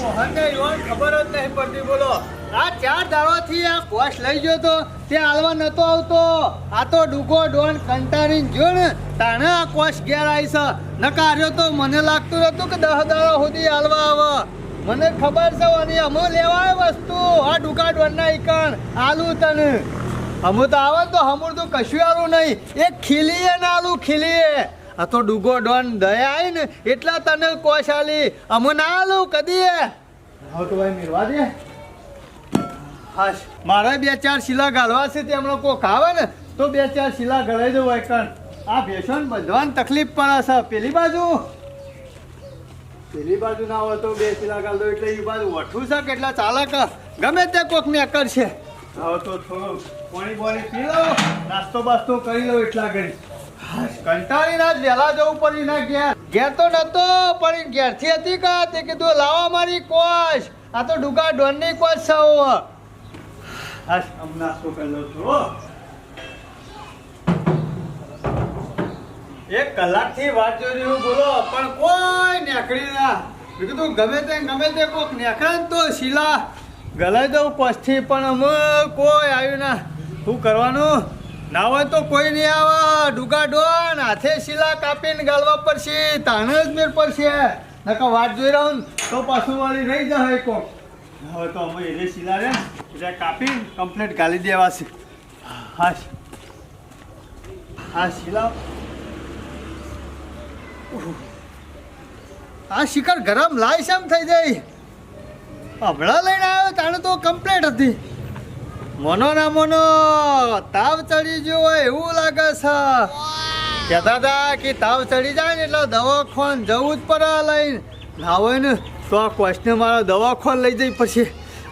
મોહનને યુવાન ખબર જ નહીં પડતી. બોલો, આ ચાર દાડોથી આ કોશ લઈ ગયો તો તે હાલવા નતો આવતો. આ તો ડૂગો, ડોન કંટાળીને જો ને, તાણે આ કોશ ઘેર આવી છે. નકા તો મને લાગતું હતું કે દહ દાડો સુધી હાલવા આવે. મને ખબર છે અને અમો લેવાય વસ્તુ. આ ડુકા ડોનના ઈકણ. આલુ તને. અમુ તો આવે તો હમુર તો કશું આલું નહીં. એક ખીલીએ ને આલું ખીલીએ. આ તો ડુગો ડોન દયા આવી ને એટલા તને કોશાલી. અમે ના આલું કદી હવે તો ભાઈ મેળવા દે. હાશ. મારે બે ચાર શીલા ગાળવા છે તે હમણાં કોક આવે ને તો બે ચાર શીલા ગળાઈ દઉં એકણ આ ભેસણ બધવાની તકલીફ પણ છે પેલી બાજુ? પેલી બાજુ ના હોય તો બે શીલા ગાળ દો એટલે એ બાજુ વઠું છે કેટલા ચાલક? ગમે તે કોક ને છે હવે તો થોડું પાણી બોણી પી લો. નાસ્તો બાસ્તો કરી લો એટલા ઘડી. કંટાળી ના જવું પડી ના તો પણ ઘેરથી હતી કા તે કીધું, લાવો મારી કોશ. આ તો ડુકા ડોનની કોશ છે હો હાશ, આમ નાસ્તો કરી લઉં એક કલાકથી વાત જોઈ રહ્યું, બોલો, પણ કોઈ નેકળી ના. મેં કીધું, ગમે તે ગમે તે કોક નીકળે તો શીલા. ગલાઈ દઉં પછી પણ અમે કોઈ આવ્યું ના. શું કરવાનું? ના હોય તો કોઈ નહીં આવે. ડુગા ડોન હાથે શીલા કાપીને ગાળવા પડશે. તાણે જ મેળ પડશે. નકા વાત જોઈ રહ્યો તો પાછું વાળી રહી જાય કોક હવે તો અમે એને શીલા રે એટલે કાપી કમ્પ્લેટ ગાલી દેવા છે હા હા શીલા. આ શિખર ગરમ લાય શેમ થઈ જાય? હમણાં લઈને આવ્યો તાણે તો કમ્પ્લેટ હતી. મોનો ના મોનો, તાવ ચડી ગયો હોય એવું લાગે છે. કહેતા હતા કે તાવ ચડી જાય ને એટલે દવાખાન જવું જ પડે લઈને. ના ને, તો આ ક્વેશ્ચન મારો દવાખાન લઈ જઈ પછી.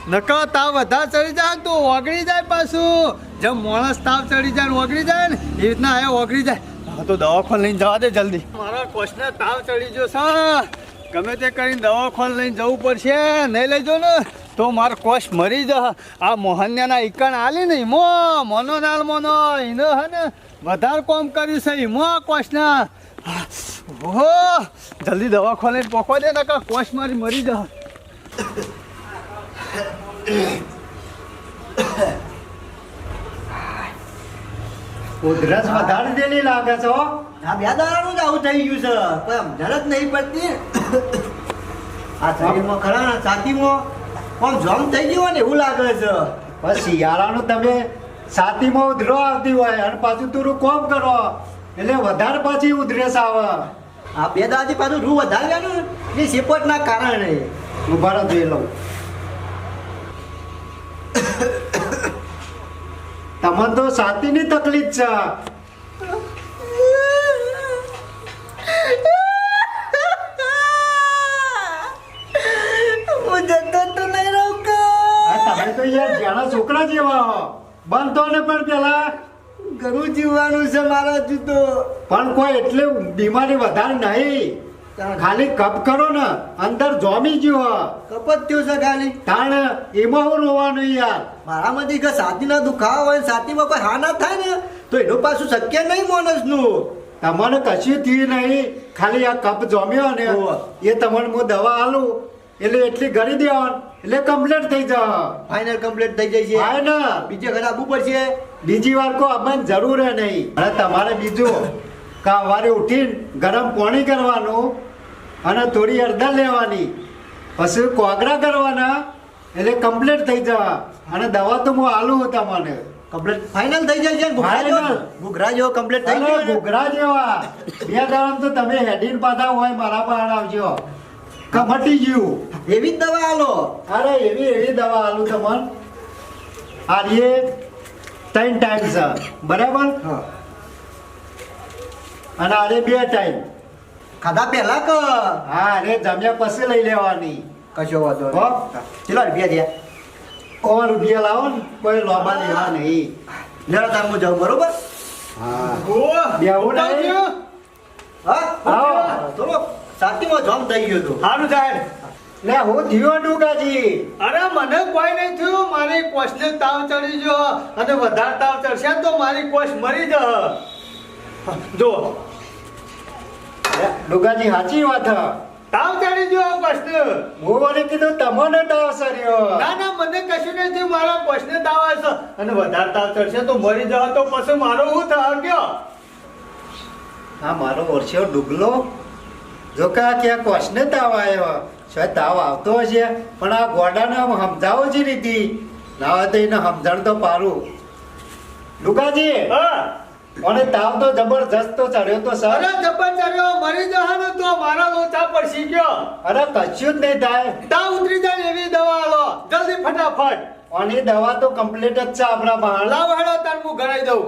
નકર તાવ વધારે ચડી જાય ને તો ઓગળી જાય પાછું. જેમ માણસ તાવ ચડી જાય ને ઓગળી જાય ને, એ રીતના એ ઓગળી જાય. હા, તો દવાખાન લઈને જવા દે જલ્દી. મારા ક્વેશ્ચન તાવ ચડી ગયો છે. ગમે તે કરીને દવાખાન લઈને જવું પડશે. નહીં લઈ જો ને. તો મારો કોશ મરી જ આ મોહન્યાના ઈકણ આલી ને ઈમો. મોનો નાલ મોનો. એને હે ને વધારે કોમ કર્યું છે ઈમો આ કોષના ઓહો. જલ્દી દવાખાને પોખવા દે ને કે કોષ મારી મરી જ ઉધરસ વધારે દેલી લાગે છે આ બે દાડાનું જ આવું થઈ ગયું છે. કોઈ સમજણ જ નહીં પડતી. આ શરીરમાં ખરા છાતીમાં આમ જમ થઈ ગયું હોય ને એવું લાગે છે? બસ શિયાળાનું તમે છાતીમાં ઉધરો આવતી હોય અને પાછું તું કોમ કરો. એટલે વધારે પાછી ઉધરસ આવે આ બે દાદી પાછું રૂ વધારે ને એ સેપટના કારણે. ઊભા રહો જોઈ લઉં. તમને તો છાતીની તકલીફ છે. તો યાર જાણા છોકરા જેવા બનતો ને પણ પેલા. ઘરું જીવવાનું છે મારા જૂતો તો. પણ કોઈ એટલે બીમારી વધારે નહીં. ખાલી કપ કરો ને અંદર જોમી જીવો કપ જ થયું છે ખાલી. તાણ એમાં હું રોવાનું યાર. મારામાંથી કે છાતીના દુખાવા હોય ને છાતીમાં કોઈ હા ના થાય ને તો એનું પાછું શક્ય નહીં માણસનું. તમારે કશું થયું નહીં. ખાલી આ કપ જમ્યો ને એ તમને હું દવા આલું. એટલે એટલી ગળી દેવાનું. એટલે કમ્પ્લીટ થઈ જાય ફાઇનલ કમ્પ્લીટ થઈ જાય છે. ને બીજે ઘરે આવવું પડશે. બીજી વાર કો અમને જરૂર હે નહીં. અને તમારે બીજું. કા સવારે ઉઠીને ગરમ પાણી કરવાનું અને થોડી અડધા લેવાની. પછી કોગરા કરવાના. એટલે કમ્પ્લીટ થઈ જવા અને દવા તો હું આલું હતા મને કમ્પ્લીટ ફાઇનલ થઈ જાય છે ઘૂઘરા Final. જેવો કમ્પ્લીટ થઈ ગયો? ઘૂઘરા જેવા. બે દાડા તો તમે હેડીન પાછા હોય મારા પણ આવજો. કમટી ગયું. એવી જ દવા આલો. અરે એવી એવી દવા આલું તમને. આ એ ત્રણ ટાઈમ છે. બરાબર? અને અરે બે ટાઈમ ખાધા પહેલા ક? હા અરે જમ્યા પછી લઈ લેવાની. કશો વાંધો હો. ચલો રૂપિયા દે ઓ રૂપિયા લાવો ને કોઈ લોબા લેવા નહીં. લેવા તાર હું જાઉં બરોબર? હા. ઉઠાવ નહીં. હા આવો. થોડો. છાતીમાં જોમ થઈ ગયો તો સારું સાહેબ ને હું થયો ડુગાજી. અરે મને કોઈ નહીં થયું. મારી કોષને તાવ ચડી ગયો. અને વધારે તાવ ચડશે તો મારી કોષ મરી જ. જો ડુગાજી સાચી વાત તાવ ચડી ગયો પ્રશ્ન હું વળી કીધું તમને તાવ સર્યો ના ના મને કશું નહીં થયું. મારા પ્રશ્ન તાવ આવશે. અને વધારે તાવ ચડશે તો મરી જાવ તો પછી મારો હું થાવ ગયો હા મારો ઓરછો ડુગલો? જો કે આ ક્યાં કોશને તાવ આવ્યો શાયદ તાવ આવતો હશે. પણ આ ગોડાને સમજાવો જ રીતી. ના હોય તો એને સમજણ તો પારું. લુકાજી હા. અને તાવ તો જબરજસ્ત તો ચડ્યો તો સર? જબર ચડ્યો મરી જવાનો તો મારા લોચા પર ગયો. અરે કશું જ નહીં થાય. તાવ ઉતરી જાય એવી દવા લો જલ્દી ફટાફટ. અને દવા તો કમ્પ્લીટ જ છે આપણા બહાર લાવ હેડો તાર હું ઘરાઈ દઉં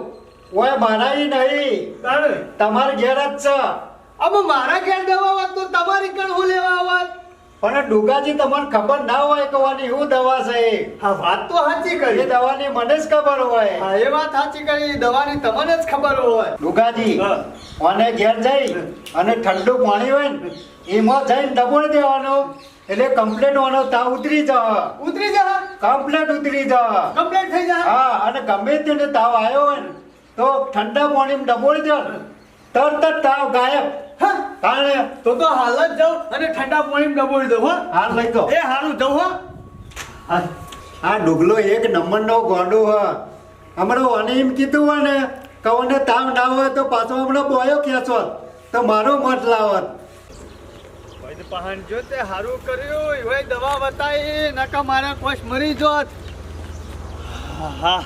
ઓય મારા નહીં. તમારે ઘેર જ છે. अब મારા ઘેર દવા વાત તો તમારી કણ હું લેવા આવત પણ ડુગાજી તમને ખબર ના હોય કે વાની શું દવા છે? આ હા વાત તો સાચી કરી. દવાની મને જ ખબર હોય. હા એ વાત સાચી કરી. દવાની તમને જ ખબર હોય. ડુગાજી હા. અને ઘેર જઈ અને ઠંડુ પાણી હોય ને એમાં જઈને ડબોળી દેવાનું. એટલે કમ્પ્લેટ વાનો તાવ ઉતરી જા ઉતરી જા કમ્પ્લેટ ઉતરી જા કમ્પ્લેટ થઈ જા હા અને ગમે તેને તાવ આવ્યો હોય ને તો ઠંડા પાણીમાં ડબોળી દો ને તરત જ તાવ ગાયબ. હા? તો તો હાલ જ જાઉં અને ઠંડા પાણીમાં ડબોળી દઉં હો. હાલ લઈ દો એ હારું જાઉં હો. આ આ ડુગલો એક નંબરનો ગોંડો હ. હમણાં અને એમ કીધું હોય ને કવને તાવ ના હોય તો પાછો હમણાં બોયો ખેંચો. તો મારો મત લાવત પહાણ જો તે હારું કર્યું. એવાય દવા બતાવી નકા મારા કોશ મરી જોત. હા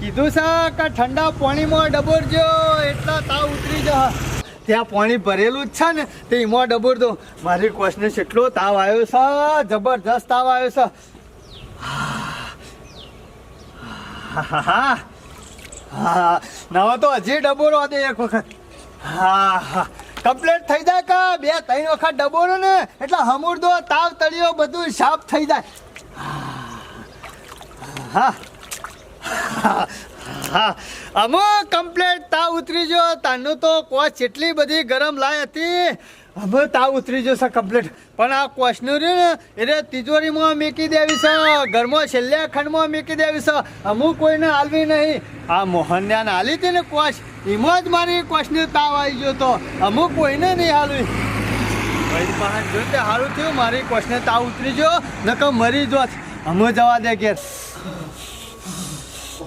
કીધું છે કે ઠંડા પાણીમાં ડબોરજો એટલા તાવ ઉતરી જા ત્યાં પાણી ભરેલું જ છે ને, તે એમાં ડબોર દો મારી કોશને કેટલો તાવ આવ્યો છે, જબરજસ્ત તાવ આવ્યો છે. હા હા, નવા તો હજી ડબોરો દે એક વખત. હા હા, કમ્પ્લીટ થઈ જાય કે બે, ત્રણ વખત ડબોરો ને, એટલે હમુરદો તાવ, તળિયો બધું સાફ થઈ જાય. હા હા અમુક કમ્પ્લેટ તાવ ઉતરી જો તાનું તો કોચ એટલી બધી ગરમ લાય હતી. અમે તાવ ઉતરી જશે છે કમ્પ્લેટ પણ આ કોચનું રહ્યું ને, એટલે તિજોરીમાં મૂકી દેવી છે. ઘરમાં છેલ્લે ખંડમાં મૂકી દેવી છે. અમુક કોઈને હાલવી નહીં. આ મોહનયાને હાલી હતી ને કોચ એમાં જ મારી કોચને તાવ આવી ગયો તો. અમુક કોઈને નહીં હાલવી. ભાઈ બહાર જો તે સારું થયું? મારી કોચને તાવ ઉતરી ગયો નકમ મરી જોત અમે જવા દે ઘેર.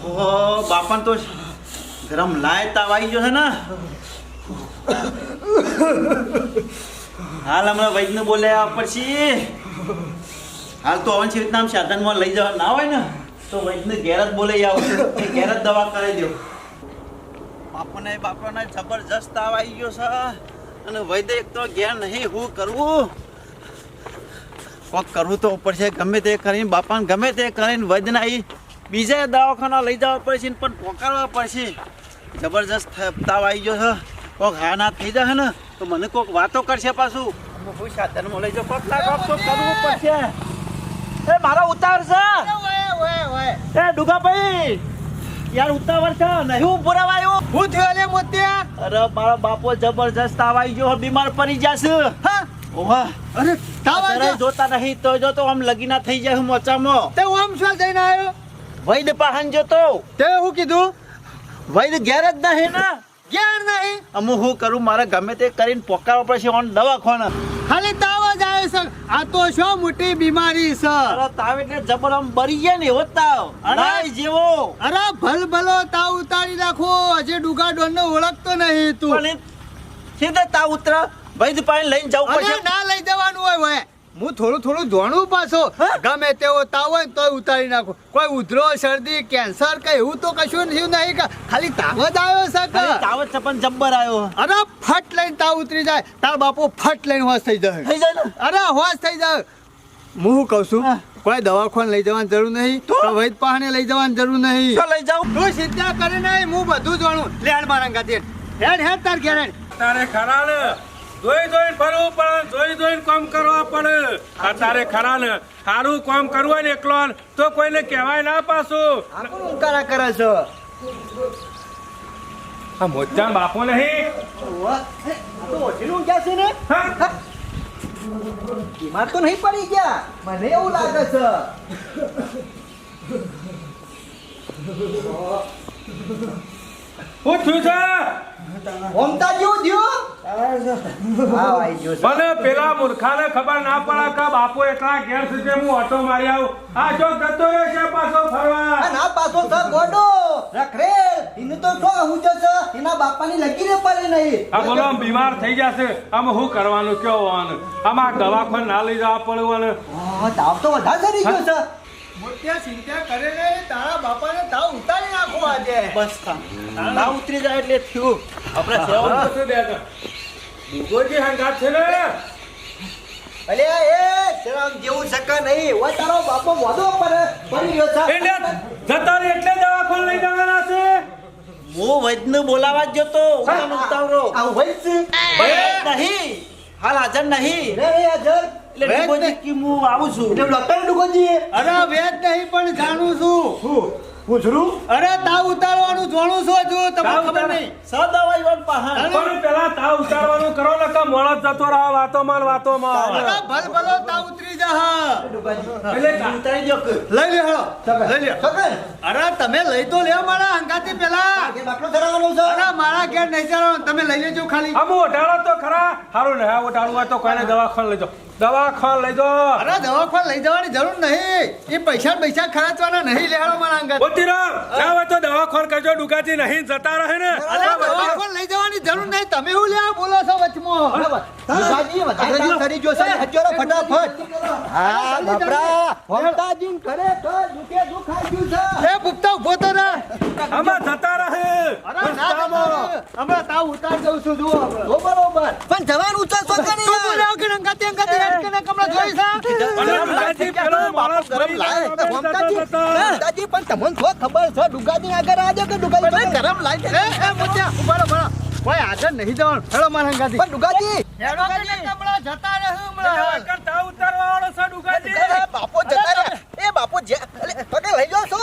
ઓહો, બાપન તો ગરમ લાય તાવ આવી ગયો છે ને. હાલ હમણાં વૈદ્યને બોલ્યા પછી. હાલ તો અવન રીતના આમ સાધનમાં લઈ જવા ના હોય ને, તો વૈદ્યને ઘેર જ બોલાઈ આવો ઘેર જ દવા કરી દો બાપાને બાપાને જબરજસ્ત તાવ આવી ગયો છે. અને વૈદ્ય એક તો ઘેર નહીં હું કરવું. કોક કરવું તો પડશે, ગમે તે કરીને, બાપાને ગમે તે કરીને વૈદ્યના અહીં બીજા દવાખાના લઈ જવા પડશે ને પણ પોકારવા પડશે. જબરજસ્ત તાવ આવી ગયો છે. કોક હા ના થઈ જશે ને તો મને કોક વાતો કરશે પાછું. હું કોઈ સાધનમાં લઈ જાઉં કોક ના કોક તો કરવું પડશે. એ મારો ઉતાર છે. એ ડુગાભાઈ યાર ઉતાવળ છે. નહીં હું પુરાવાયું હું થયો લે મોતે અરે મારો બાપો જબરજસ્ત તાવ આવી ગયો બીમાર પડી જશે હા? ઓહા. અરે તાવ જોતા નહીં તો જો તો આમ લગીના થઈ જાય મોચામાં. તે ઓમ શું જઈને આવ્યો? વૈદ પાહન જોતો. તે હું કીધું? વૈદ ઘેર જ નહીં ને? ઘેર નહીં. અમુ હું કરું મારે ગમે તે કરીને પોકારવા પડશે ઓન દવાખાના. ખાલી તાવ જ આવે છે. આ તો શો મોટી બીમારી છે? અરે તાવ એટલે જબર આમ બરી ગયા ને એવો તાવ. અરે! જીવો. અરે ભલ ભલો તાવ ઉતારી નાખો. હજી ડુગા ડોન ઓળખતો નહીં તું. સીધે તાવ ઉતરા. વૈદ પાણી લઈને જવું પડશે. ના લઈ જવાનું હોય હોય. હું થોડું થોડું જોણું પાછો. ગમે તેવો તાવ હોય ને તોય ઉતારી નાખો. કોઈ ઉધરો શરદી કેન્સર કે એવું તો કશું થયું નહીં કે ખાલી તાવ જ આવ્યો છે કે. તાવ જ છે પણ જબ્બર આવ્યો. અરે ફટ લઈને તાવ ઉતરી જાય. તાર બાપો ફટ લઈને હોશ થઈ જાય. થઈ જાય અરે હોશ થઈ જાય. હું શું કહું છું? કોઈ દવાખાન લઈ જવાની જરૂર નહીં તો? વૈદ પાહણે લઈ જવાની જરૂર નહીં. તો લઈ જાઉં તું સીધા કરે નહીં હું બધું જાણું. લે હેડ મારા ગાતી હેડ હેડ તાર ઘેર તારે ખરા જોઈ જોઈને ફરવું પડે જોઈ જોઈને કામ કરવા પડે. આ તારે ખરા ને સારું કામ કરવું હોય ને એકલો તો કોઈને કહેવાય ના પાછું. ઉકાળા કરે છે? આ મોજા બાપો નહીં. ઓછીનું ગયા છે ને? બીમાર તો નહીં પડી ગયા. મને એવું લાગે છે. થયું છે. ઓમતા જેવું થયું હા. મને પેલા મૂર્ખાને ખબર ના પડે કે બાપુ એટલા ઘેર સુધી હું ઓટો મારી આવું. આ જો જતો છે પાછો ફરવા. ના પાછો સર ગોડો. રખરે એને તો શું હું છે એના બાપાની લગીને પડે નહીં. આ બોલો આમ બીમાર થઈ જશે આમ હું કરવાનું કયો હોવાનું? આમાં દવાખાને ના લઈ જવા પડવાનું હા, તાવ તો વધારે ચડી ગયો છે. મોત્યા ચિંતા કરે ને તારા બાપાને તાવ ઉતારી નાખો આજે. બસ ના ઉતરી જાય એટલે થયું. આપણે સેવન આ શું દે છે? ગોજી હંગાત છે ને? અલે એ શરમ જેવું શક્ય નહીં. ઓ તારો બાપો વાદો પર પડી ગયો છે. એટલે જતા રે એટલે દવાખાને લઈ જવાના છે. હું વૈદ્યને બોલાવા જ જતો ઉતાર ઉતાવરો આ વૈદ્ય? નહીં. હાલ હાજર નહીં. રે રે અજર એટલે ડુબોજી કે હું આવું છું. એટલે ડોક્ટર ડુકોજી અરે વેદ નહીં પણ જાણું છું. પૂછરું? અરે તાવ ઉતારવાનું જોણું છો જો તમને ખબર નહીં. સદવાઈ વન પહાણ પણ પેલા તાવ ઉતારવાનું કરો ને કે મોળો જતો રહો વાતોમાં ને વાતોમાં. અરે ભલ ભલો તાવ ઉતરી જા. એટલે ઉતારી દો લઈ લે હળો. લઈ લે. અરે તમે લઈ તો લે મારા હંગાથી પેલા. બાટલો ચડાવવાનો છે. અરે મારા ઘેર નહીં ચડાવવાનો તમે લઈ લેજો ખાલી. અમો ઓઢાડો તો ખરા. સારું ને હા હોય તો કોઈને દવાખાને લઈ જાઓ. દવાખાને લઈ જાઓ. અરે દવાખાને લઈ જવાની જરૂર નહીં. એ પૈસા પૈસા ખર્ચવાના નહીં લેવાનો મારા અંગત. મોતીરામ ના હોય તો દવાખાને કરજો ડુગાજી નહીં જતા રહે ને. અરે દવાખાને લઈ જવાની જરૂર નહીં. તમે હું લેવા બોલો છો વચમાં? દુકાજી વધારે કામ કરી જો સાહેબ હજોરો ફટાફટ. હા બાપરા. કરે તો દુખે દુખાઈ ગયું છે. એ પુપ્તા ઊભો તો રે અમે જતા રહે. અરે ના જતા હમણાં તાવ ઉતાર દઉં છું જુઓ જો બરોબર. પણ જવાનું ઉતાર તો કરી તું બોલાવ કે અંગાતે અંગાતે અટકને કમળા જોઈ છે? પેલો માણસ ગરમ લાય જતા મમતાજી જતા. મમતાજી પણ તમને શું ખબર છે? ડુગાજી આગળ આજો કે ડુગાજી ગરમ લાય એ એ મોત્યા ઉભારો ઉભારો ભાઈ આગળ નહીં જવાનું. હેડો મારા અંગાથી પણ ડુગાજી હેડો કમળા જતા રહે હમણાં. આગળ ઉતારવા વાળો છે ડુગાજી. બાપો જતા રહ્યા એ બાપો જે પગે લઈ જાઓ છો?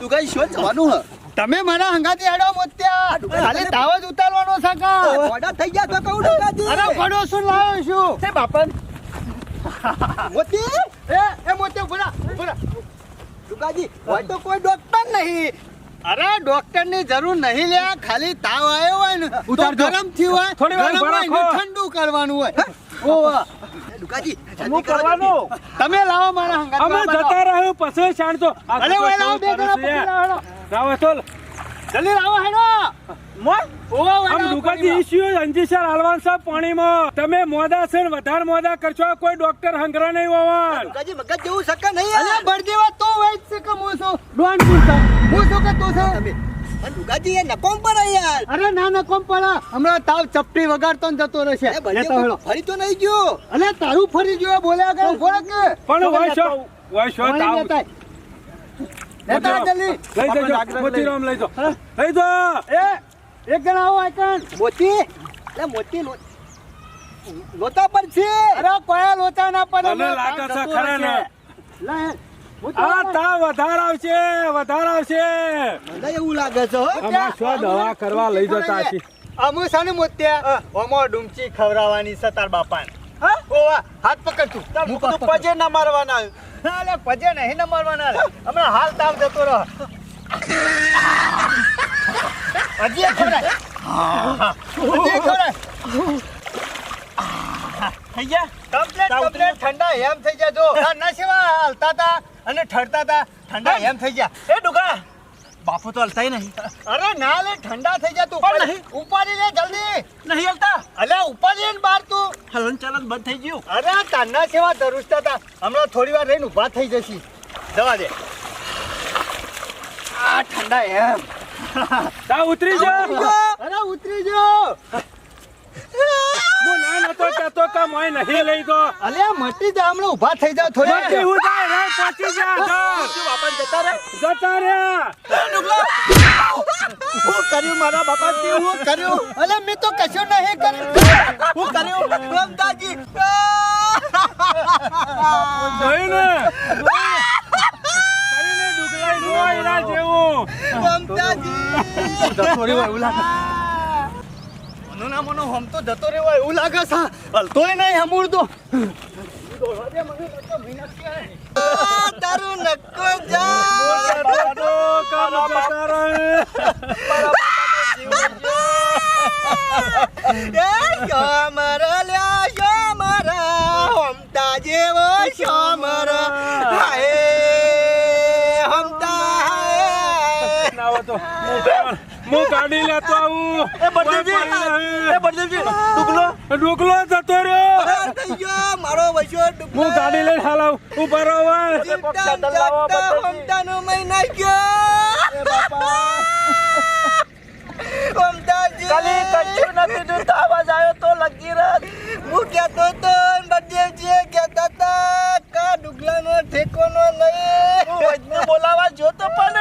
તું શું જવાનું હ? તમે મારા હંગાથી આડો મોત્યા ખાલી તાવ જ ઉતારવાનો છે કા? થઈ ગયા તો કહું ડુગાજી. અરે ઘોડો શું લાવ્યો છું? તે બાપન મોતી એ એ મોતી ઉભરા ઉભરા ડુગાજી હોય તો કોઈ ડોક્ટર નહીં. અરે ડોક્ટરની જરૂર નહીં લે ખાલી તાવ આવ્યો હોય ને ઉતાર ગરમ થયું હોય થોડી વાર. ઠંડુ કરવાનું હોય. ઓવા દુકાજી શું કરવાનું. તમે લાવો મારા હંગાત અમે જતા રહ્યો પછી શાંતો. અરે ઓય લાવો બે ગણા જણા કરે છે? પકડી લાવો. લાવો ચાલ. જલ્દી લાવો હેડો. આમ ડુગાજી ઇસ્યુ અંજીસર હાલવાન સાહેબ પાણીમાં. તમે મોદા છે ને વધારે મોદા કરશો કોઈ ડોક્ટર હંગરા નહીં હોવાન. ડુગાજી મગજ જેવું શક્ય નહીં અરે બળદેવા તો વેચ છે કે ડોન પૂછતા હું કે તું છે? પણ એ નકોમ પર યાર. અરે ના ના કોમ હમણાં તાવ ચપટી વગાડતો ને જતો રહેશે. ફરી તો નહીં ગયો. અલે તારું ફરી ગયો બોલ્યા કરે. ફોરક પણ તાવ. લેતા જલ્દી. લઈ જજો. મોતીરામ લઈ જાઓ લઈ જાઓ એ એક જણા આવો આઈકન મોતી? એટલે મોતી લો- લોતા પર છે. અરે કયા લોતા ના પડે મને લાગે છે ખરે ને. લે, આ તા વધાર આવશે વધાર આવશે. મને એવું લાગે છે હો. આમાં દવા કરવા લઈ જતા હશે? અમુ સાને મોત્યા ઓમો ડુમચી ખવરાવાની છે તાર બાપાને. હા? ઓવા હાથ પકડ તું. હું તો પજે ના મારવાના અલે પજે નહીં ન મરવાના. હમણાં હાલ તાવ જતો રહો. હજી ખવડાય. હજી ખવડાય. થઈ ગયા કમ્પ્લેટ કમ્પ્લેટ ઠંડા એમ થઈ જાય જો હાલતા હતા અને ઠરતા હતા. ઠંડા એમ થઈ ગયા. એ ડુગા બાપુ તો હલતાય નહીં. અરે ના લે ઠંડા થઈ જા તું. પણ નહીં. ઉપાડી લે જલ્દી. નહીં હલતા. અલ્યા ઉપાડી લે ને બહાર તું. હલન ચલન બંધ થઈ ગયું. અરે તાના સેવા દરુસ્તા તા હમણાં થોડી વાર રહીને ઊભા થઈ જશી. જવા દે. આ ઠંડા એમ. તાવ ઉતરી જા. અરે ઉતરી જો. હું ના નતો કહેતો કે મોય નહીં લઈ ગયો. અલ્યા મટી જા હમણાં ઊભા થઈ જા થોડી મટી હું જાય રે પહોંચી જા. ઘર. બાપા જતા રે જતા રહ્યા હું કર્યું મારા બાપા તે હું કર્યું. અલે મેં તો કશું નહીં કર્યું. હું કર્યું. મમતાજી જોયું ને કરીને ડુગલાઈ નો એના જેવું રહ્યો એવું લાગે. મનો ના મનો હમ તો જતો રહ્યો એવું લાગે છે. હલતોય નહીં હમુરદો તારું નક્કો જા. તો શ્યામર લ્યા શ્યામર હમતા જેવો શ્યામર હાય. હમતા હાય. તો હું ગાડી લેતો આવું. એ બળદેવજી એ બળદેવજી ડુકલો ડુકલો જતો રહ્યો. થઈ ગયો મારો વૈશો ડુકલો હું ગાડી લઈને હાલ આવું. ઊભા રહો હમતાનો મય નાખ્યો. એ બાપા. હમતાજી ખાલી કચ્છું નથી જોતો આવાજ આવ્યો તો લગી રત હું કહેતો તો બળદેવજી કહેતા હતા કા ડુકલાનો ઠેકોનો નહીં? હું વજને બોલાવા જોતો પણ.